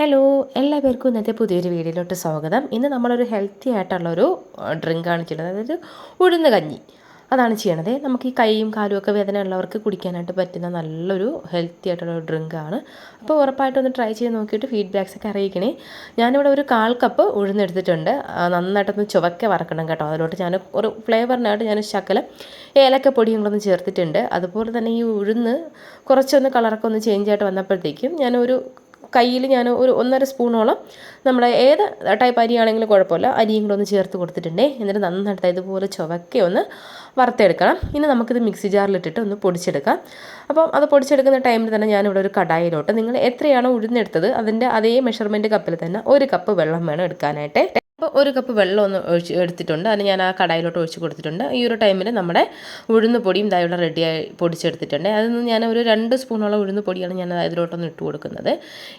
Hello എല്ലാവർക്കും ഇന്നത്തെ പുതിയൊരു വീഡിയോയിലോട്ട് സ്വാഗതം. ഇന്ന് നമ്മളൊരു ഹെൽത്തി ആയിട്ടുള്ളൊരു ഡ്രിങ്കാണ് ചെയ്യുന്നത് അതായത് ഉഴുന്ന കഞ്ഞി. അതാണ് ചെയ്യണത്. നമുക്ക് ഈ കൈയും കാലും ഒക്കെ വേദന ഉള്ളവർക്ക് കുടിക്കാനായിട്ട് പറ്റുന്ന നല്ലൊരു ഹെൽത്തി ആയിട്ടുള്ള ഒരു ഡ്രിങ്കാണ് അപ്പോൾ ഉറപ്പായിട്ടും ഒന്ന് ട്രൈ ചെയ്ത് നോക്കിയിട്ട് ഫീഡ്ബാക്സ് ഒക്കെ അറിയിക്കണേ. ഞാനിവിടെ ഒരു കാൽ കപ്പ് ഉഴുന്നെടുത്തിട്ടുണ്ട് നന്നായിട്ടൊന്ന് ചുവക്കെ വറക്കണം കേട്ടോ. അതിലോട്ട് ഞാൻ ഒരു ഫ്ലേവറിനായിട്ട് ഞാൻ ശകലം ഏലക്കപ്പൊടിയും കൂടെ ചേർത്തിട്ടുണ്ട്. അതുപോലെ തന്നെ ഈ ഉഴുന്ന് കുറച്ചൊന്ന് കളറൊക്കെ ഒന്ന് ചേഞ്ച് ആയിട്ട് വന്നപ്പോഴത്തേക്കും ഞാനൊരു കയ്യിൽ ഞാൻ ഒരു ഒന്നര സ്പൂണോളം നമ്മുടെ ഏത് ടൈപ്പ് അരിയാണെങ്കിലും കുഴപ്പമില്ല അരിയും കൂടെ ഒന്ന് ചേർത്ത് കൊടുത്തിട്ടുണ്ടേ. എന്നിട്ട് നന്നായിട്ട് ഇതുപോലെ ചുവക്കെ ഒന്ന് വറുത്തെടുക്കണം. ഇനി നമുക്കിത് മിക്സി ജാറിലിട്ടിട്ട് ഒന്ന് പൊടിച്ചെടുക്കാം. അപ്പം അത് പൊടിച്ചെടുക്കുന്ന ടൈമിൽ തന്നെ ഞാനിവിടെ ഒരു കടായിലോട്ട് നിങ്ങൾ എത്രയാണോ ഉഴുന്നെടുത്തത് അതിന്റെ അതേ മെഷർമെന്റ് കപ്പിൽ തന്നെ ഒരു കപ്പ് വെള്ളം വേണം എടുക്കാനായിട്ട്. അപ്പോൾ ഒരു കപ്പ് വെള്ളം ഒന്ന് ഒഴിച്ച് എടുത്തിട്ടുണ്ട്. അത് ഞാൻ ആ കടായിലോട്ട് ഒഴിച്ച് കൊടുത്തിട്ടുണ്ട്. ഈ ഒരു ടൈമിൽ നമ്മുടെ ഉഴുന്ന് പൊടിയും ഇതായുള്ള റെഡിയായി പൊടിച്ചെടുത്തിട്ടുണ്ട്. അതൊന്ന് ഞാൻ ഒരു രണ്ട് സ്പൂണോളം ഉഴുന്ന് പൊടിയാണ് ഞാൻ അതിലോട്ടൊന്ന് ഇട്ട് കൊടുക്കുന്നത്.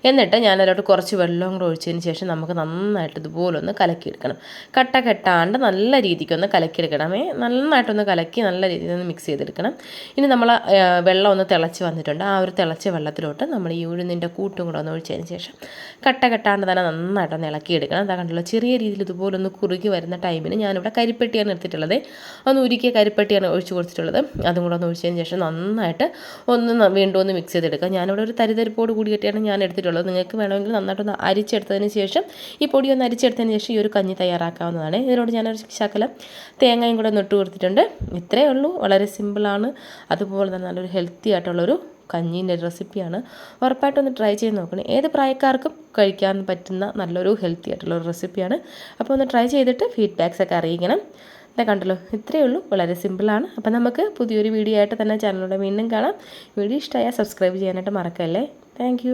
എന്നിട്ട് ഞാൻ അതിലോട്ട് കുറച്ച് വെള്ളം കൂടെ ഒഴിച്ചതിന് ശേഷം നമുക്ക് നന്നായിട്ട് ഇതുപോലെ ഒന്ന് കലക്കിയെടുക്കണം. കട്ട കെട്ടാണ്ട് നല്ല രീതിക്കൊന്ന് കലക്കിയെടുക്കണമേ. നന്നായിട്ടൊന്ന് കലക്കി നല്ല രീതിയിൽ ഒന്ന് മിക്സ് ചെയ്തെടുക്കണം. ഇനി നമ്മൾ വെള്ളം ഒന്ന് തിളച്ച് വന്നിട്ടുണ്ട്. ആ ഒരു തിളച്ച വെള്ളത്തിലോട്ട് നമ്മൾ ഈ ഉഴുന്നിന്റെ കൂട്ടും കൂടെ ഒന്ന് ഒഴിച്ചതിന് ശേഷം കട്ട കെട്ടാണ്ട് തന്നെ നന്നായിട്ടൊന്ന് ഇളക്കിയെടുക്കണം. അതാ കണ്ടുള്ള ചെറിയ ഇതുപോലെ ഒന്ന് കുറുകി വരുന്ന ടൈമിന് ഞാനിവിടെ കരിപ്പെട്ടിയാണ് എടുത്തിട്ടുള്ളത്. ഒന്ന് ഉരുക്കിയ കരിപ്പെട്ടിയാണ് ഒഴിച്ച് കൊടുത്തിട്ടുള്ളത്. അതും കൂടെ ഒന്ന് ഒഴിച്ചതിന് ശേഷം നന്നായിട്ട് ഒന്ന് വീണ്ടും ഒന്ന് മിക്സ് ചെയ്തെടുക്കുക. ഞാനിവിടെ ഒരു തരിതരിപ്പോട് കൂടിയിട്ടാണ് ഞാൻ എടുത്തിട്ടുള്ളത്. നിങ്ങൾക്ക് വേണമെങ്കിൽ നന്നായിട്ടൊന്ന് അരിച്ചെടുത്തതിന് ശേഷം ഈ പൊടി ഒന്ന് അരിച്ചെടുത്തതിന് ശേഷം ഈ ഒരു കഞ്ഞി തയ്യാറാക്കാവുന്നതാണ്. ഇതിനോട് ഞാനൊരു ശകലം തേങ്ങയും കൂടെ ഒന്ന് ഇട്ട് കൊടുത്തിട്ടുണ്ട്. ഇത്രയേ ഉള്ളൂ. വളരെ സിമ്പിളാണ് അതുപോലെ തന്നെ നല്ലൊരു ഹെൽത്തി ആയിട്ടുള്ളൊരു കഞ്ഞീന്റെ റെസിപ്പിയാണ്. ഉറപ്പായിട്ടും ഒന്ന് ട്രൈ ചെയ്ത് നോക്കണം. ഏത് പ്രായക്കാർക്കും കഴിക്കാൻ പറ്റുന്ന നല്ലൊരു ഹെൽത്തി ആയിട്ടുള്ള ഒരു റെസിപ്പിയാണ്. അപ്പോൾ ഒന്ന് ട്രൈ ചെയ്തിട്ട് ഫീഡ്ബാക്സ് ഒക്കെ അറിയിക്കണം. ഇതാ കണ്ടല്ലോ ഇത്രയേ ഉള്ളൂ. വളരെ സിമ്പിളാണ് അപ്പോൾ നമുക്ക് പുതിയൊരു വീഡിയോ ആയിട്ട് തന്നെ ചാനലിലൂടെ വീണ്ടും കാണാം. വീഡിയോ ഇഷ്ടമായാൽ സബ്സ്ക്രൈബ് ചെയ്യാനായിട്ട് മറക്കല്ലേ? താങ്ക്